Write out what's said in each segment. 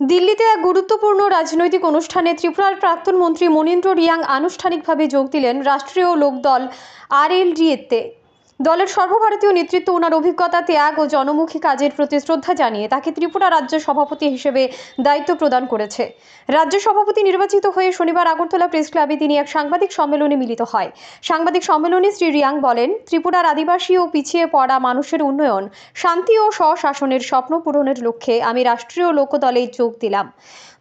দিল্লিতে এক গুরুত্বপূর্ণ রাজনৈতিক অনুষ্ঠানে ত্রিপুরার প্রাক্তন মন্ত্রী মনীন্দ্র রিয়াং আনুষ্ঠানিকভাবে যোগ দিলেন রাষ্ট্রীয় লোকদল আর আরএলডিএতে। দলের সর্বভারতীয় নেতৃত্ব ওনার অভিজ্ঞতা, ত্যাগ ও জনমুখী কাজের প্রতি শ্রদ্ধা জানিয়ে তাকে ত্রিপুরা রাজ্য সভাপতি হিসেবে দায়িত্ব প্রদান করেছে। রাজ্য সভাপতি নির্বাচিত হয়ে শনিবার আগরতলা প্রেস ক্লাবে তিনি এক সাংবাদিক সম্মেলনে মিলিত হয়। সাংবাদিক সম্মেলনে শ্রী রিয়াং বলেন, ত্রিপুরার আদিবাসী ও পিছিয়ে পড়া মানুষের উন্নয়ন, শান্তি ও স্বশাসনের স্বপ্ন পূরণের লক্ষ্যে আমি রাষ্ট্রীয় লোকদলে যোগ দিলাম।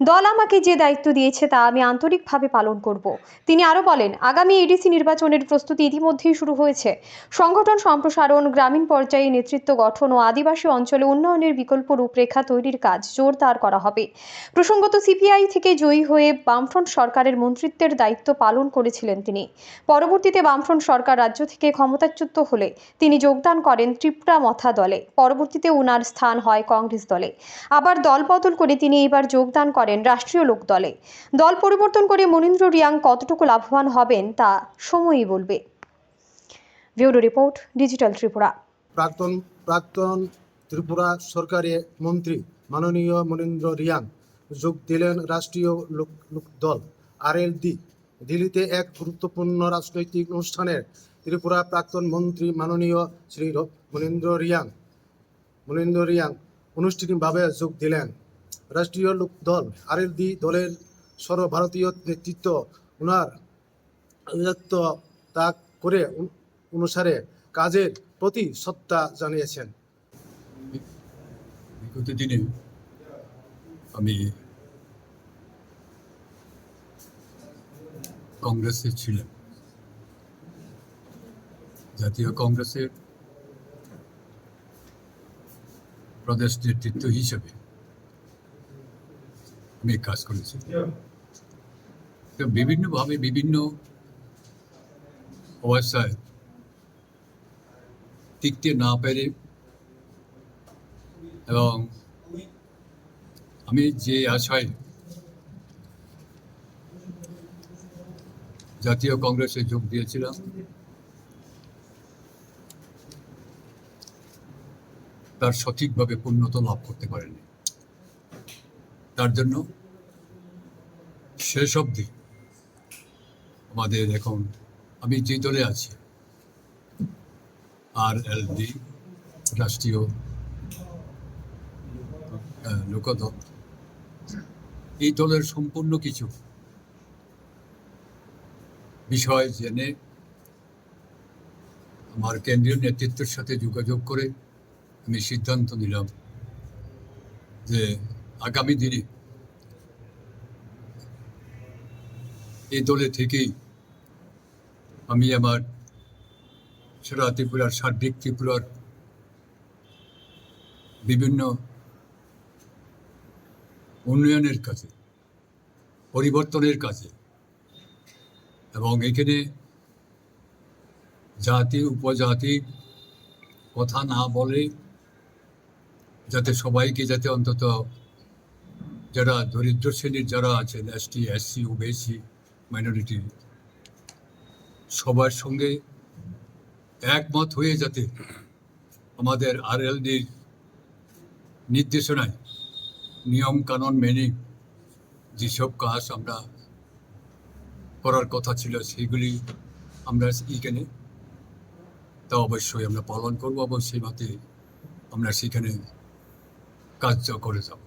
দল আমাকে যে দায়িত্ব দিয়েছে তা আমি আন্তরিকভাবে পালন করব। তিনি আরও বলেন, আগামী এডিসি নির্বাচনের প্রস্তুতি ইতিমধ্যেই শুরু হয়েছে। সংগঠন সম্প্রসারণ, গ্রামীণ পর্যায়ে নেতৃত্ব গঠন ও আদিবাসী অঞ্চলে উন্নয়নের বিকল্প রূপরেখা তৈরির কাজ জোরদার করা হবে। প্রসঙ্গত সিপিআই থেকে জয়ী হয়ে বামফ্রন্ট সরকারের মন্ত্রিত্বের দায়িত্ব পালন করেছিলেন তিনি। পরবর্তীতে বামফ্রন্ট সরকার রাজ্য থেকে ক্ষমতাচ্যুত হলে তিনি যোগদান করেন ত্রিপুরা মথা দলে। পরবর্তীতে ওনার স্থান হয় কংগ্রেস দলে। আবার দল বদল করে তিনি এবার যোগদান করেন রাষ্ট্রীয় লোক দলে। দল পরিবর্তন করে মনীন্দ্র রিয়াং কতটুকু লাভবান হবেন তা সময়ই বলবে। Bureau report, digital Tripura. প্রাক্তন প্রাক্তন ত্রিপুরা সরকারের মন্ত্রী মাননীয় মনীন্দ্র রিয়াং যোগ দিলেন রাষ্ট্রীয় লোক লোক দল, আরএলডি। দিল্লিতে এক গুরুত্বপূর্ণ রাজনৈতিক অনুষ্ঠানের ত্রিপুরা প্রাক্তন মন্ত্রী মাননীয় শ্রী মনীন্দ্র রিয়াং মনীন্দ্র রিয়াং আনুষ্ঠানিকভাবে যোগ দিলেন। রাষ্ট্রীয় লোক দল, আরএলডি দলের সর্বভারতীয় নেতৃত্ব ওনার তা করে অনুসারে কাজের প্রতি সত্তা জানিয়েছেন। বিগত দিনে আমি কংগ্রেসে ছিলাম। জাতীয় কংগ্রেসের প্রদেশ নেতৃত্ব হিসেবে আমি কাজ করেছি। তো বিভিন্নভাবে বিভিন্ন অবস্থায় টিকতে না পেরে এবং আমি যে আশায় জাতীয় কংগ্রেসে যোগ দিয়েছিলাম, তার সঠিকভাবে পূর্ণতা লাভ করতে পারেনি। তার জন্য শেষ অবধি আমাদের এখন আমি যে দলে আছি আর এল ডি রাষ্ট্রীয় লোকদল। এই দলের সম্পূর্ণ কিছু বিষয় জেনে আমার কেন্দ্রীয় নেতৃত্বের সাথে যোগাযোগ করে আমি সিদ্ধান্ত নিলাম যে আগামী দিনে এই দলে থেকেই আমি আমার সারা ত্রিপুরার সার্বিক ত্রিপুরার বিভিন্ন উন্নয়নের কাজে, পরিবর্তনের কাজে এবং এখানে জাতি, উপজাতি কথা না বলে যাতে সবাইকে যাতে অন্তত যারা দরিদ্র শ্রেণির যারা আছেন এসটি এসসি ওবিসি, মাইনরিটি, সবার সঙ্গে একমত হয়ে যাতে আমাদের আরএলডির নির্দেশনায় নিয়মকানুন মেনে যেসব কাজ আমরা করার কথা ছিল সেগুলি আমরা এখানে তা অবশ্যই আমরা পালন করব এবং সেই মতে আমরা সেখানে কার্য করে যাব।